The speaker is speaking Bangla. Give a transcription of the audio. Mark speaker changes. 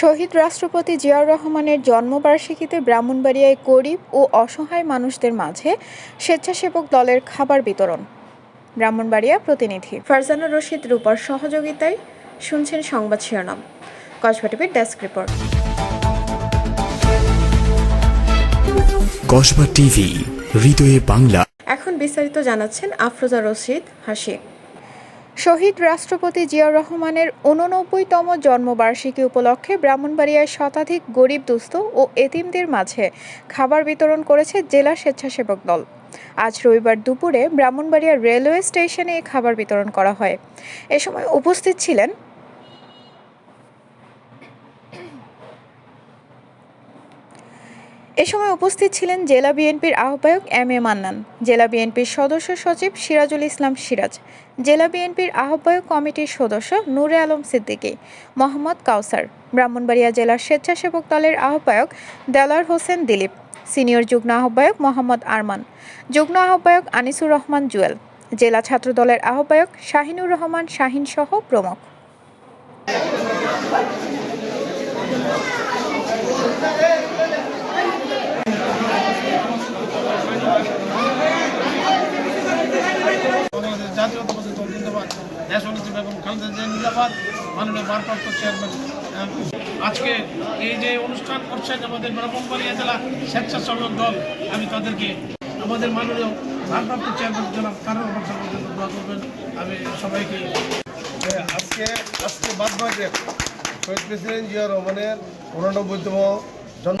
Speaker 1: শহীদ রাষ্ট্রপতি জিয়াউর রহমানের জন্মবার্ষিকীতে ব্রাহ্মণবাড়িয়ায় গরিব ও অসহায় মানুষদের মাঝে স্বেচ্ছাসেবক দলের খাবার বিতরণ। ব্রাহ্মণবাড়িয়া প্রতিনিধি ফারজানা রশিদ রূপার সহযোগিতায় শুনছেন সংবাদ শিরোনাম। কসবা টিভির ডেস্ক রিপোর্ট।
Speaker 2: কসবা টিভি হৃদয়ে বাংলা।
Speaker 1: এখন বিস্তারিত জানাচ্ছেন আফরোজা রশিদ হাসি শহীদ রাষ্ট্রপতি জিয়াউর রহমানের উননব্বইতম জন্মবার্ষিকী উপলক্ষে ব্রাহ্মণবাড়িয়ায় শতাধিক গরিব দুস্থ ও এতিমদের মাঝে খাবার বিতরণ করেছে জেলা স্বেচ্ছাসেবক দল। আজ রবিবার দুপুরে ব্রাহ্মণবাড়িয়া রেলওয়ে স্টেশনে খাবার বিতরণ করা হয়। এ সময় উপস্থিত ছিলেন এ সময় উপস্থিত ছিলেন জেলা বিএনপির আহ্বায়ক এম এ মান্নান, জেলা বিএনপির সদস্য সচিব সিরাজুল ইসলাম সিরাজ, জেলা বিএনপির আহ্বায়ক কমিটির সদস্য নূরে আলম সিদ্দিকী, মোহাম্মদ কাউসার, ব্রাহ্মণবাড়িয়া জেলার স্বেচ্ছাসেবক দলের আহ্বায়ক দেলার হোসেন দিলীপ, সিনিয়র যুগ্ম আহ্বায়ক মোহাম্মদ আরমান, যুগ্ম আহ্বায়ক আনিসুর রহমান জুয়েল, জেলা ছাত্রদলের আহ্বায়ক শাহিনুর রহমান শাহিন সহ প্রমুখ
Speaker 3: জাতীয়তাবাদী দল জিন্দাবাদ দেশনেত্রী বেগম খালেদা জিয়া জিন্দাবাদ মাননীয় ভারপ্রাপ্ত চেয়ারম্যান আজকে এই যে অনুষ্ঠান করছেন আমাদের ব্রাহ্মণবাড়িয়া জেলা স্বেচ্ছাসেবক দল আমি তাদেরকে আমাদের মাননীয় ভারপ্রাপ্ত চেয়ারম্যান জনাব কারণ পর্যন্ত দোয়া করবেন। আমি সবাইকে
Speaker 4: যে আজকে আজকে বাদ বাজে শহীদ প্রেসিডেন্ট জিয়া রহমানের উননব্বইতম জন্ম